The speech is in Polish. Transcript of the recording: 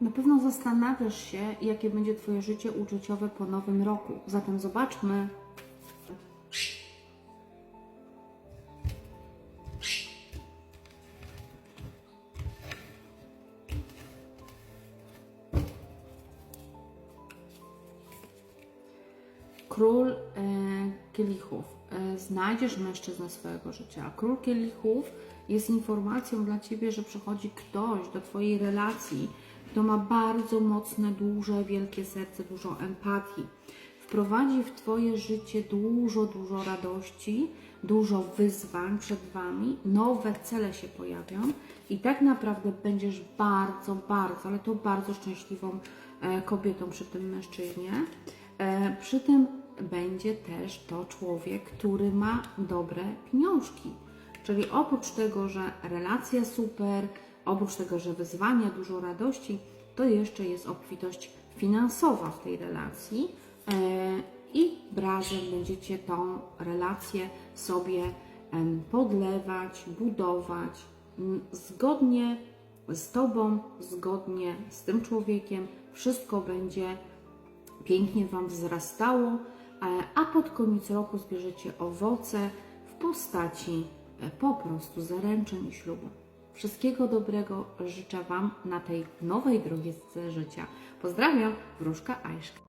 Na pewno zastanawiasz się, jakie będzie Twoje życie uczuciowe po nowym roku. Zatem zobaczmy. Król e, kielichów. E, znajdziesz mężczyznę swojego życia. Król kielichów jest informacją dla Ciebie, że przychodzi ktoś do Twojej relacji, kto ma bardzo mocne, duże, wielkie serce, dużo empatii. Wprowadzi w Twoje życie dużo, dużo radości, dużo wyzwań przed Wami, nowe cele się pojawią i tak naprawdę będziesz bardzo, bardzo, ale to bardzo szczęśliwą e, kobietą przy tym mężczyźnie. E, Przy tym będzie też to człowiek, który ma dobre pieniążki. Czyli oprócz tego, że relacja super, oprócz tego, że wyzwania, dużo radości, to jeszcze jest obfitość finansowa w tej relacji e, i razem będziecie tą relację sobie podlewać, budować zgodnie z Tobą, zgodnie z tym człowiekiem. Wszystko będzie pięknie Wam wzrastało, e, a pod koniec roku zbierzecie owoce w postaci e, po prostu zaręczyn i ślubu. Wszystkiego dobrego życzę Wam na tej nowej drodze życia. Pozdrawiam, wróżka Ajszka.